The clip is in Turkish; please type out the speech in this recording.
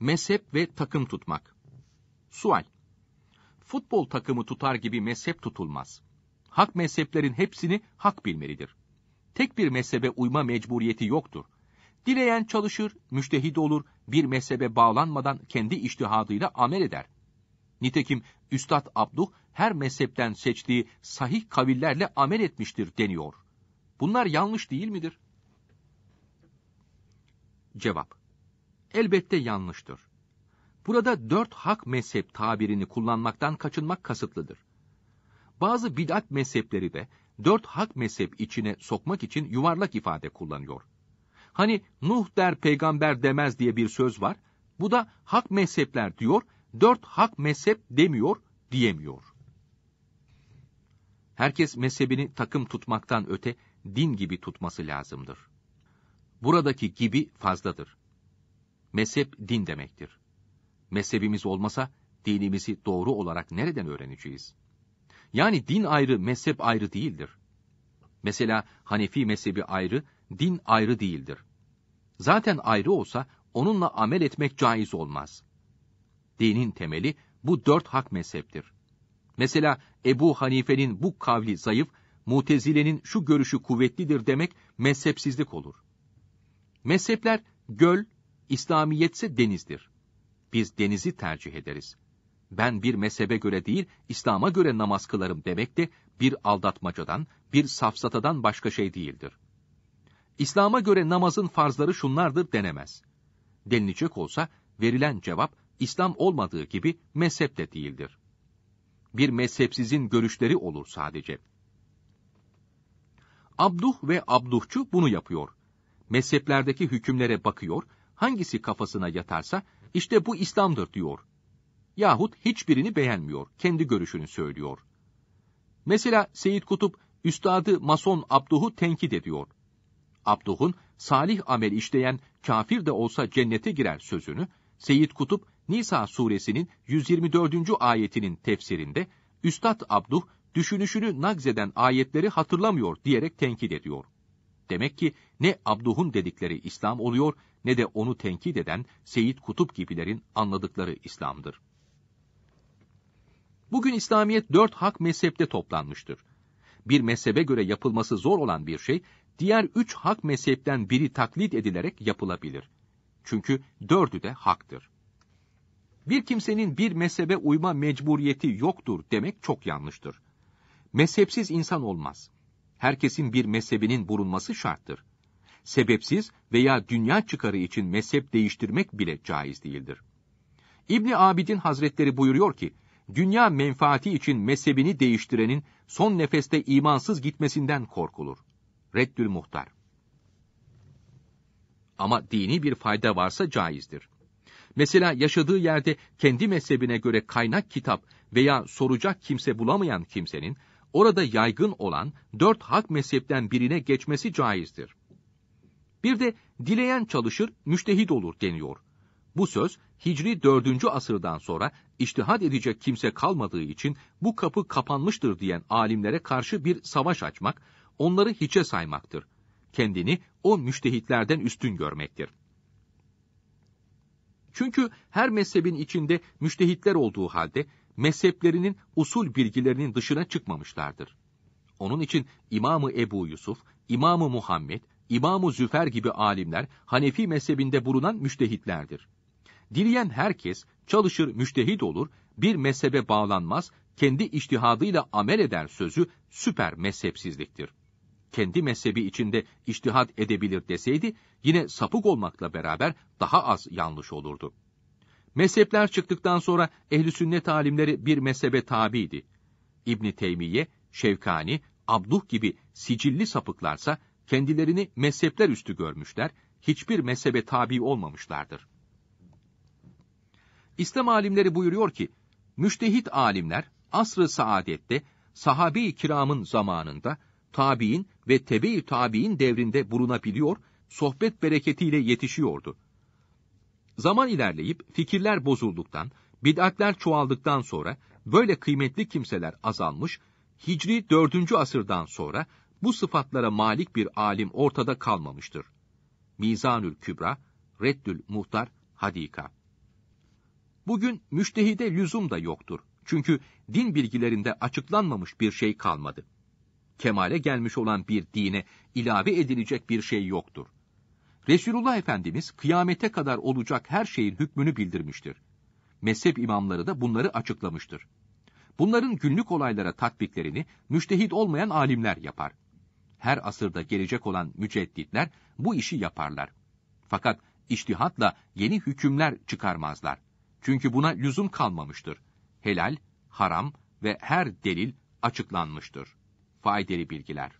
Mezhep ve takım tutmak. Sual. Futbol takımı tutar gibi mezhep tutulmaz. Hak mezheplerin hepsini hak bilmelidir. Tek bir mezhebe uyma mecburiyeti yoktur. Dileyen çalışır, müştehid olur, bir mezhebe bağlanmadan kendi iştihadıyla amel eder. Nitekim Üstad Abduh her mezhepten seçtiği sahih kavillerle amel etmiştir deniyor. Bunlar yanlış değil midir? Cevap. Elbette yanlıştır. Burada dört hak mezhep tabirini kullanmaktan kaçınmak kasıtlıdır. Bazı bid'at mezhepleri de dört hak mezhep içine sokmak için yuvarlak ifade kullanıyor. Hani Nuh der peygamber demez diye bir söz var. Bu da hak mezhepler diyor, dört hak mezhep demiyor, diyemiyor. Herkes mezhebini takım tutmaktan öte din gibi tutması lazımdır. Buradaki gibi fazladır. Mezhep din demektir. Mezhebimiz olmasa dinimizi doğru olarak nereden öğreneceğiz? Yani din ayrı, mezhep ayrı değildir. Mesela Hanefi mezhebi ayrı, din ayrı değildir. Zaten ayrı olsa onunla amel etmek caiz olmaz. Dinin temeli bu dört hak mezheptir. Mesela Ebu Hanife'nin bu kavli zayıf, Mutezile'nin şu görüşü kuvvetlidir demek mezhepsizlik olur. Mezhepler göl, İslamiyetse denizdir. Biz denizi tercih ederiz. Ben bir mezhebe göre değil, İslam'a göre namaz kılarım demek de bir aldatmacadan, bir safsatadan başka şey değildir. İslam'a göre namazın farzları şunlardır denemez. Denilecek olsa verilen cevap İslam olmadığı gibi mezhep de değildir. Bir mezhepsizin görüşleri olur sadece. Abduh ve abduhçu bunu yapıyor. Mezheplerdeki hükümlere bakıyor, hangisi kafasına yatarsa işte bu İslam'dır diyor. Yahut hiçbirini beğenmiyor, kendi görüşünü söylüyor. Mesela Seyit Kutup, Üstadı Mason Abduh'u tenkit ediyor. Abduh'un salih amel işleyen kafir de olsa cennete girer sözünü, Seyit Kutup, Nisa suresinin 124. ayetinin tefsirinde, Üstad Abduh, düşünüşünü nagzeden ayetleri hatırlamıyor diyerek tenkit ediyor. Demek ki ne Abduh'un dedikleri İslam oluyor ne de onu tenkit eden Seyit Kutup gibilerin anladıkları İslam'dır. Bugün İslamiyet dört hak mezhepte toplanmıştır. Bir mezhebe göre yapılması zor olan bir şey, diğer üç hak mezhepten biri taklit edilerek yapılabilir. Çünkü dördü de haktır. Bir kimsenin bir mezhebe uyma mecburiyeti yoktur demek çok yanlıştır. Mezhepsiz insan olmaz. Herkesin bir mezhebinin bulunması şarttır. Sebepsiz veya dünya çıkarı için mezhep değiştirmek bile caiz değildir. İbni Abidin Hazretleri buyuruyor ki, dünya menfaati için mezhebini değiştirenin son nefeste imansız gitmesinden korkulur. Reddül Muhtar Ama dini bir fayda varsa caizdir. Mesela yaşadığı yerde kendi mezhebine göre kaynak kitap veya soracak kimse bulamayan kimsenin, orada yaygın olan dört hak mezhepten birine geçmesi caizdir. Bir de dileyen çalışır, müştehit olur deniyor. Bu söz Hicri 4. asırdan sonra iştihad edecek kimse kalmadığı için bu kapı kapanmıştır diyen alimlere karşı bir savaş açmak, onları hiçe saymaktır. Kendini o müştehitlerden üstün görmektir. Çünkü her mezhebin içinde müştehitler olduğu halde mezheplerinin usul bilgilerinin dışına çıkmamışlardır. Onun için İmamı Ebu Yusuf, İmamı Muhammed, İmam-ı Züfer gibi alimler Hanefi mezhebinde bulunan müştehitlerdir. Dileyen herkes çalışır müştehit olur, bir mezhebe bağlanmaz, kendi iştihadıyla amel eder sözü süper mezhepsizliktir. Kendi mezhebi içinde iştihad edebilir deseydi, yine sapık olmakla beraber daha az yanlış olurdu. Mezhepler çıktıktan sonra ehli sünnet alimleri bir mezhebe tabiydi. İbn Teymiye, Şevkani, Abduh gibi sicilli sapıklarsa kendilerini mezhepler üstü görmüşler, hiçbir mezhebe tabi olmamışlardır. İslam alimleri buyuruyor ki, müştehit alimler asr-ı saadette sahabe-i kiramın zamanında tabi'in ve tebe-i tabi'in devrinde bulunabiliyor, sohbet bereketiyle yetişiyordu. Zaman ilerleyip fikirler bozulduktan, bid'atler çoğaldıktan sonra böyle kıymetli kimseler azalmış, Hicri 4. asırdan sonra bu sıfatlara malik bir alim ortada kalmamıştır. Mizanül Kübra, Reddül Muhtar, Hadika. Bugün müştehide lüzum da yoktur. Çünkü din bilgilerinde açıklanmamış bir şey kalmadı. Kemale gelmiş olan bir dine ilave edilecek bir şey yoktur. Resulullah Efendimiz kıyamete kadar olacak her şeyin hükmünü bildirmiştir. Mezhep imamları da bunları açıklamıştır. Bunların günlük olaylara tatbiklerini müştehit olmayan alimler yapar. Her asırda gelecek olan mücedditler bu işi yaparlar. Fakat iştihatla yeni hükümler çıkarmazlar. Çünkü buna lüzum kalmamıştır. Helal, haram ve her delil açıklanmıştır. Faydalı bilgiler